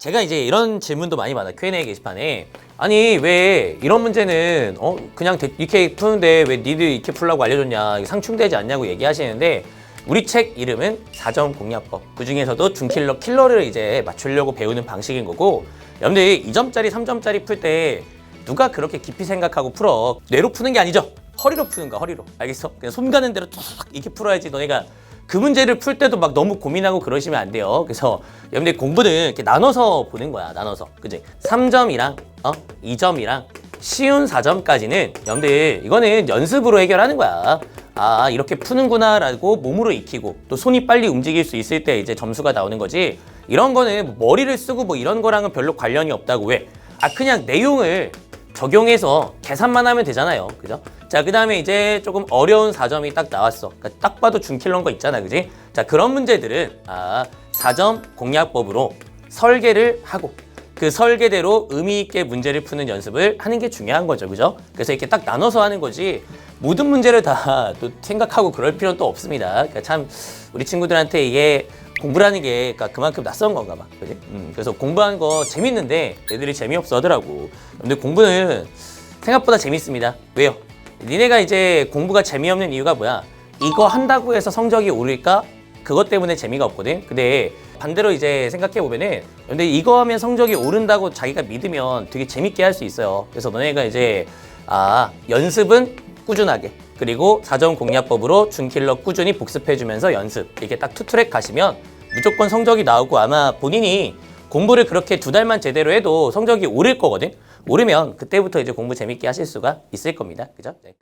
제가 이제 이런 질문도 많이 받아요. Q&A 게시판에. 아니, 왜 이런 문제는, 어, 그냥 대- 이렇게 푸는데 왜 니들 이렇게 풀라고 알려줬냐. 상충되지 않냐고 얘기하시는데, 우리 책 이름은 4점 공략법. 그 중에서도 준킬러, 킬러를 이제 맞추려고 배우는 방식인 거고, 여러분들 2점짜리, 3점짜리 풀 때 누가 그렇게 깊이 생각하고 풀어. 뇌로 푸는 게 아니죠. 허리로 푸는 거야, 허리로. 알겠어? 그냥 손 가는 대로 툭 이렇게 풀어야지 너네가 그 문제를 풀 때도 막 너무 고민하고 그러시면 안 돼요. 그래서 여러분들 공부는 이렇게 나눠서 보는 거야. 나눠서. 그지? 3점이랑 어? 2점이랑 쉬운 4점까지는 여러분들 이거는 연습으로 해결하는 거야. 아, 이렇게 푸는구나 라고 몸으로 익히고 또 손이 빨리 움직일 수 있을 때 이제 점수가 나오는 거지. 이런 거는 뭐 머리를 쓰고 뭐 이런 거랑은 별로 관련이 없다고 왜? 아, 그냥 내용을 적용해서 계산만 하면 되잖아요. 그죠? 자, 그 다음에 이제 조금 어려운 4점이 딱 나왔어. 그러니까 딱 봐도 준킬러인 거 있잖아. 그지? 자, 그런 문제들은, 아, 4점 공략법으로 설계를 하고, 그 설계대로 의미 있게 문제를 푸는 연습을 하는 게 중요한 거죠. 그죠? 그래서 이렇게 딱 나눠서 하는 거지, 모든 문제를 다 또 생각하고 그럴 필요는 또 없습니다. 그러니까 참, 우리 친구들한테 이게 공부라는 게 그러니까 그만큼 낯선 건가 봐. 그지? 음, 그래서 공부하는 거 재밌는데 애들이 재미없어 하더라고. 근데 공부는 생각보다 재밌습니다. 왜요? 니네가 이제 공부가 재미없는 이유가 뭐야? 이거 한다고 해서 성적이 오를까? 그것 때문에 재미가 없거든. 근데 반대로 이제 생각해 보면은 근데 이거 하면 성적이 오른다고 자기가 믿으면 되게 재밌게 할 수 있어요. 그래서 너네가 이제 아 연습은 꾸준하게 그리고 사전 공략법으로 준킬러 꾸준히 복습해 주면서 연습 이렇게 딱 투트랙 가시면 무조건 성적이 나오고 아마 본인이 공부를 그렇게 두 달만 제대로 해도 성적이 오를 거거든. 오르면 그때부터 이제 공부 재밌게 하실 수가 있을 겁니다. 그죠? 네.